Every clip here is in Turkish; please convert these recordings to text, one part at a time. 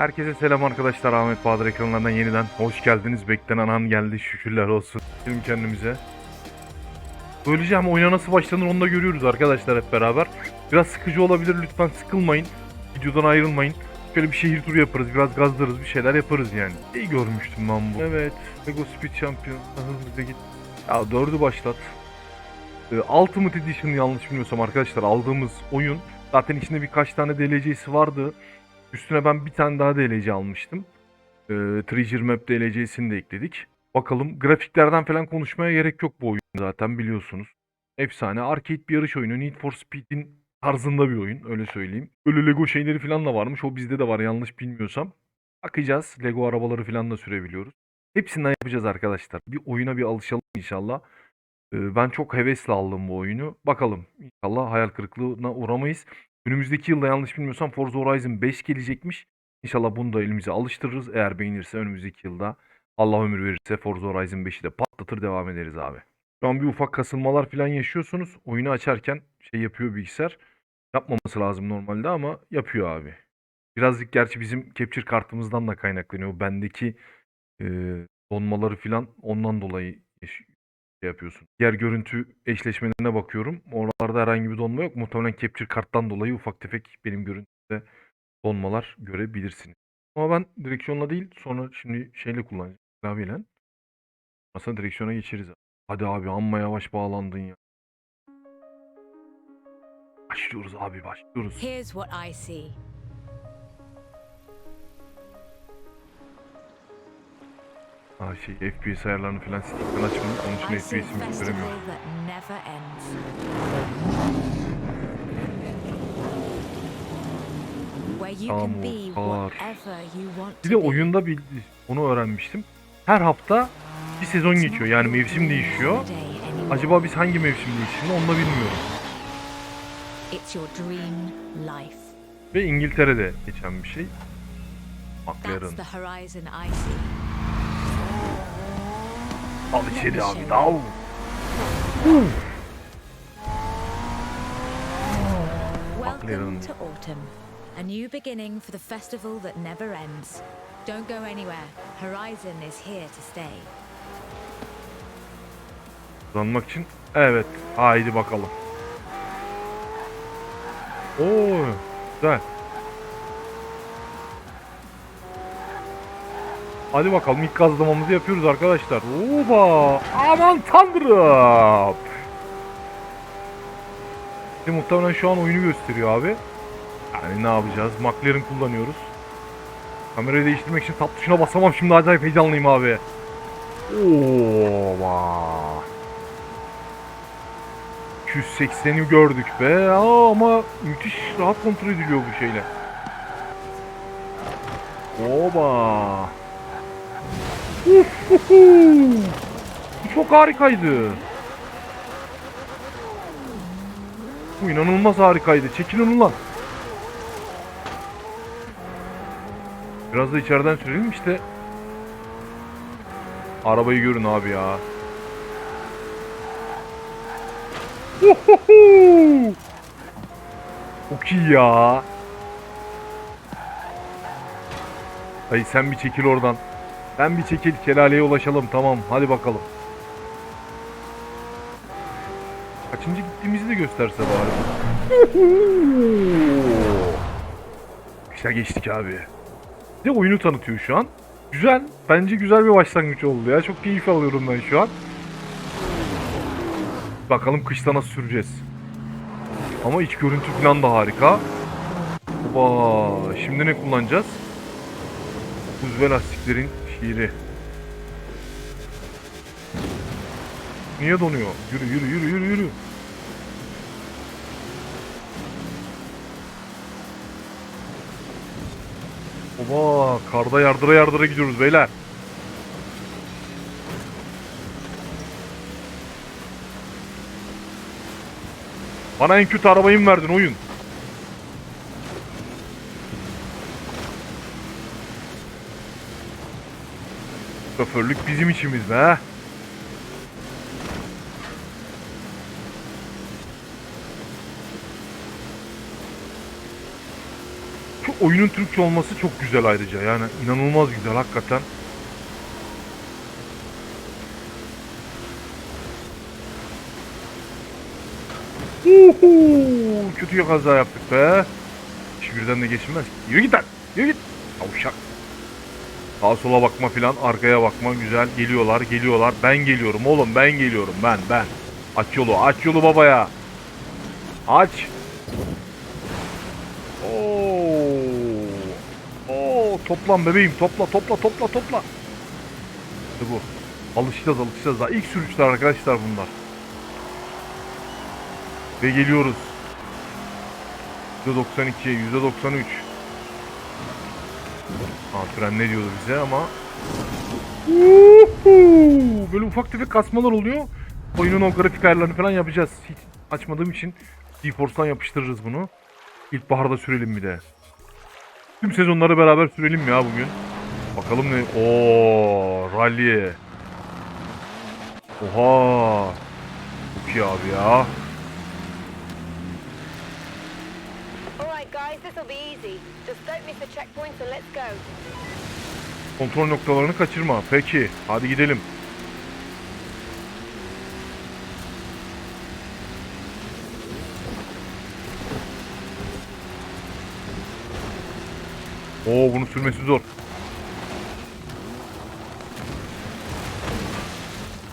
Herkese selam arkadaşlar. Ahmet Bahadır ekranlarından yeniden hoş geldiniz. Beklenen an geldi. Şükürler olsun. Şimdi kendimize. Söyleyeceğim oyuna nasıl başlanır onu da görüyoruz arkadaşlar hep beraber. Biraz sıkıcı olabilir lütfen sıkılmayın. Videodan ayrılmayın. Şöyle bir şehir turu yaparız, biraz gazlarız, bir şeyler yaparız yani. İyi görmüştüm ben bu. Evet, Lego Speed Champion. Hızlıca git. Ya dördü başlat. Ee, Ultimate Edition yanlış bilmiyorsam arkadaşlar aldığımız oyun. Zaten içinde birkaç tane DLC'si vardı. Üstüne ben bir tane daha DLC almıştım. Ee, Treasure Map DLC'sini de ekledik. Bakalım grafiklerden falan konuşmaya gerek yok bu oyun zaten biliyorsunuz. Efsane arcade bir yarış oyunu. Need for Speed'in tarzında bir oyun öyle söyleyeyim. Böyle Lego şeyleri falan da varmış. O bizde de var yanlış bilmiyorsam. Bakacağız. Lego arabaları falan da sürebiliyoruz. Hepsinden yapacağız arkadaşlar. Bir oyuna bir alışalım inşallah. Ee, Ben çok hevesle aldım bu oyunu. Bakalım. İnşallah hayal kırıklığına uğramayız. Önümüzdeki yılda yanlış bilmiyorsam Forza Horizon 5 gelecekmiş. İnşallah bunu da elimize alıştırırız. Eğer beğenirse önümüzdeki yılda Allah ömür verirse Forza Horizon 5'i de patlatır devam ederiz abi. Şu an bir ufak kasılmalar falan yaşıyorsunuz. Oyunu açarken şey yapıyor bilgisayar. Yapmaması lazım normalde ama yapıyor abi. Birazcık gerçi bizim capture kartımızdan da kaynaklanıyor. Bendeki e, donmaları falan ondan dolayı şey yapıyorsun. Diğer görüntü eşleşmelerine bakıyorum. Oralarda herhangi bir donma yok. Muhtemelen capture karttan dolayı ufak tefek benim görüntüde donmalar görebilirsiniz. Ama ben direksiyonla değil sonra şimdi şeyle kullanacağım. Klavyeyle. Aslında direksiyona geçeriz. Hadi abi amma yavaş bağlandın ya. Başlıyoruz abi başlıyoruz. Here's what I see. Ha şey FPS ayarlarını falan siktikten açmadım. Onun için FPS'imi kar. whatever you want Bir de oyunda bir onu öğrenmiştim. Her hafta bir sezon geçiyor. Yani mevsim değişiyor. Acaba biz hangi mevsimdeyiz şimdi onu da bilmiyorum. Ve İngiltere'de geçen bir şey. McLaren. the horizon I see. Al içeri abi dal. Welcome to autumn. A new beginning for the festival that never ends. Don't go anywhere. Horizon is here to stay. Kazanmak için. Evet. Haydi bakalım. Oo, güzel. Hadi bakalım ilk gazlamamızı yapıyoruz arkadaşlar. Oba! Aman tanrım! Şimdi muhtemelen şu an oyunu gösteriyor abi. Yani ne yapacağız? McLaren kullanıyoruz. Kamerayı değiştirmek için tat tuşuna basamam şimdi acayip heyecanlıyım abi. Oba! 280'i gördük be. Aa, ama müthiş rahat kontrol ediliyor bu şeyle. Oba. Çok harikaydı. Bu inanılmaz harikaydı. Çekilin ulan. Biraz da içeriden sürelim işte. Arabayı görün abi ya. Çok iyi ya. Hayır sen bir çekil oradan. Sen bir çekil şelaleye ulaşalım tamam hadi bakalım. Kaçıncı gittiğimizi de gösterse bari. Güzel geçtik abi. Bir de oyunu tanıtıyor şu an. Güzel. Bence güzel bir başlangıç oldu ya. Çok keyif alıyorum ben şu an. Bakalım kışta nasıl süreceğiz. Ama iç görüntü falan da harika. Oba, şimdi ne kullanacağız? Buz ve lastiklerin şiiri. Niye donuyor? Yürü yürü yürü yürü yürü. Oba, karda yardıra yardıra gidiyoruz beyler. Bana en kötü arabayı mı verdin oyun? Şoförlük bizim içimiz be. Şu oyunun Türkçe olması çok güzel ayrıca. Yani inanılmaz güzel hakikaten. Uhu, kötü kaza yaptık be. Hiç birden de geçilmez. Yürü git lan. Yürü git. Yavşak. Sağa sola bakma filan. Arkaya bakma. Güzel. Geliyorlar. Geliyorlar. Ben geliyorum oğlum. Ben geliyorum. Ben. Ben. Aç yolu. Aç yolu babaya. Aç. Oo. Oo. Toplan bebeğim. Topla. Topla. Topla. Topla. İşte bu. Alışacağız. Alışacağız daha. İlk sürüşler arkadaşlar bunlar. Ve geliyoruz. %92'ye, %93. Ha fren ne diyordu bize ama. Böyle ufak tefek kasmalar oluyor. Oyunun o grafik ayarlarını falan yapacağız. Hiç açmadığım için GeForce'dan yapıştırırız bunu. İlkbaharda sürelim bir de. Tüm sezonları beraber sürelim ya bugün. Bakalım ne... Oo, rally. Oha. Çok iyi abi ya. Be easy. Just don't miss the checkpoints and let's go. Kontrol noktalarını kaçırma. Peki. Hadi gidelim. Oo bunu sürmesi zor.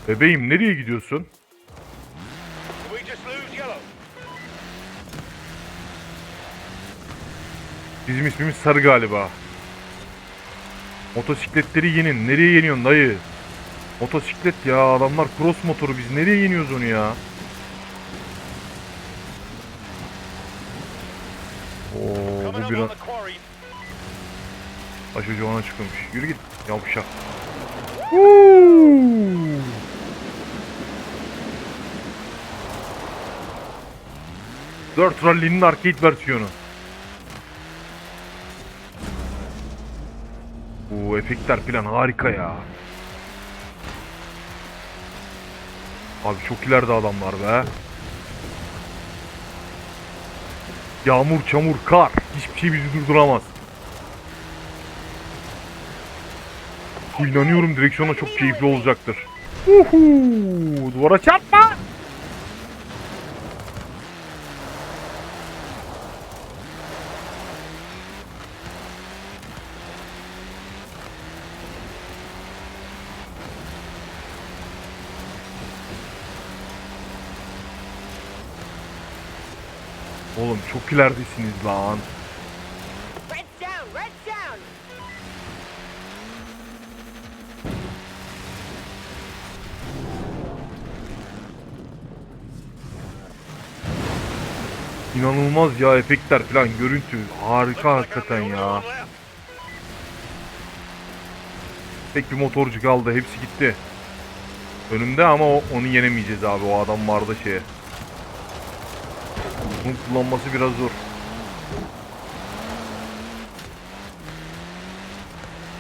Bebeğim nereye gidiyorsun? Bizim ismimiz Sarı galiba. Motosikletleri yenin. Nereye yeniyorsun dayı? Motosiklet ya adamlar cross motoru biz nereye yeniyoruz onu ya? Oo bu up biraz on the quarry. taş ocağına çıkmış. Yürü git yavşak. Dört Rally'nin arcade versiyonu. Bu efektler falan harika ya. Abi çok ileride adamlar be. Yağmur, çamur, kar. Hiçbir şey bizi durduramaz. İnanıyorum direksiyona çok keyifli olacaktır. Uhu, duvara çarpma. Oğlum çok ileridesiniz lan. İnanılmaz ya efektler falan görüntü harika hakikaten ya. Tek bir motorcu kaldı hepsi gitti. Önümde ama o- onu yenemeyeceğiz abi o adam vardı şeye. Bunun kullanması biraz zor.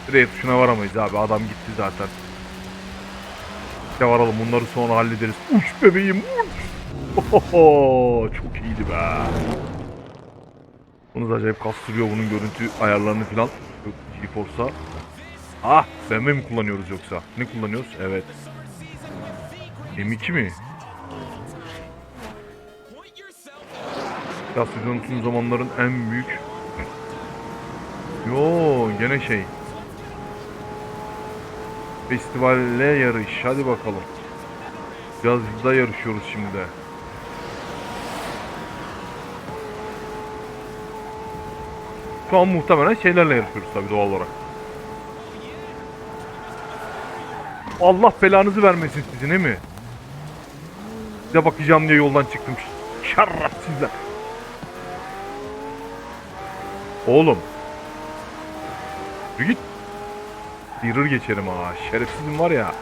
Direkt tuşuna varamayız abi adam gitti zaten. İşte varalım bunları sonra hallederiz. Uç bebeğim uç. Ohoho, çok iyiydi be. Bunu da acayip kastırıyor bunun görüntü ayarlarını falan. GeForce'a. Ah BMW mi kullanıyoruz yoksa? Ne kullanıyoruz? Evet. M2 mi? Ya sezon tüm zamanların en büyük... Yo gene şey. Festivalle yarış. Hadi bakalım. Biraz da yarışıyoruz şimdi de. Şu an muhtemelen şeylerle yarışıyoruz tabii doğal olarak. Allah belanızı vermesin sizin değil mi? Size bakacağım diye yoldan çıktım. Şerefsizler. Oğlum. Git. Yırır geçerim ha. Şerefsizim var ya.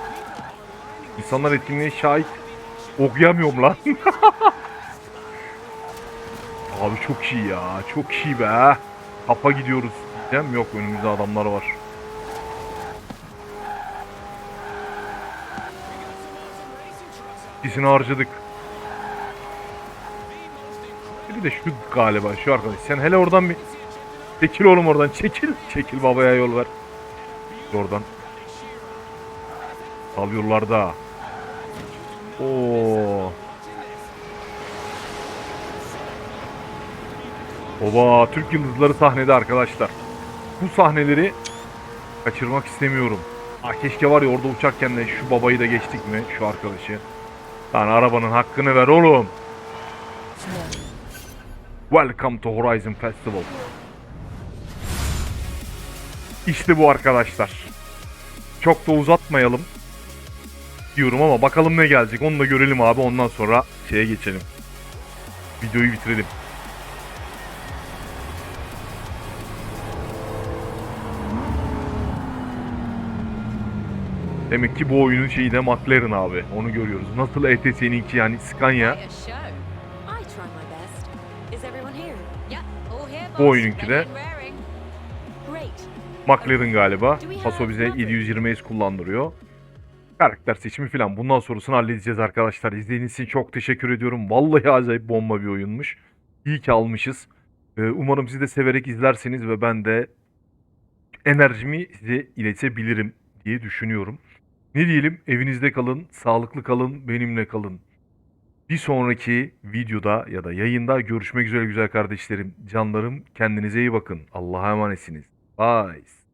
İnsanlar etkinliğe şahit. Okuyamıyorum lan. Abi çok iyi ya. Çok iyi be. Kapa gidiyoruz. Diyeceğim yok önümüzde adamlar var. İkisini harcadık. Bir de şu galiba şu arkadaş. Sen hele oradan bir Çekil oğlum oradan çekil. Çekil babaya yol ver. Oradan. Al yollarda. Oo. Oba Türk yıldızları sahnede arkadaşlar. Bu sahneleri kaçırmak istemiyorum. Ah keşke var ya orada uçarken de şu babayı da geçtik mi şu arkadaşı. Lan arabanın hakkını ver oğlum. Welcome to Horizon Festival. İşte bu arkadaşlar. Çok da uzatmayalım diyorum ama bakalım ne gelecek onu da görelim abi ondan sonra şeye geçelim. Videoyu bitirelim. Demek ki bu oyunun şeyi de McLaren abi. Onu görüyoruz. Nasıl ETS'ninki yani Scania. Quite a show. McLaren galiba. Paso bize 720S kullandırıyor. Karakter seçimi falan. Bundan sonrasını halledeceğiz arkadaşlar. İzlediğiniz için çok teşekkür ediyorum. Vallahi acayip bomba bir oyunmuş. İyi ki almışız. Ee, umarım siz de severek izlerseniz ve ben de enerjimi size iletebilirim diye düşünüyorum. Ne diyelim? Evinizde kalın, sağlıklı kalın, benimle kalın. Bir sonraki videoda ya da yayında görüşmek üzere güzel kardeşlerim, canlarım. Kendinize iyi bakın. Allah'a emanetsiniz. Paz.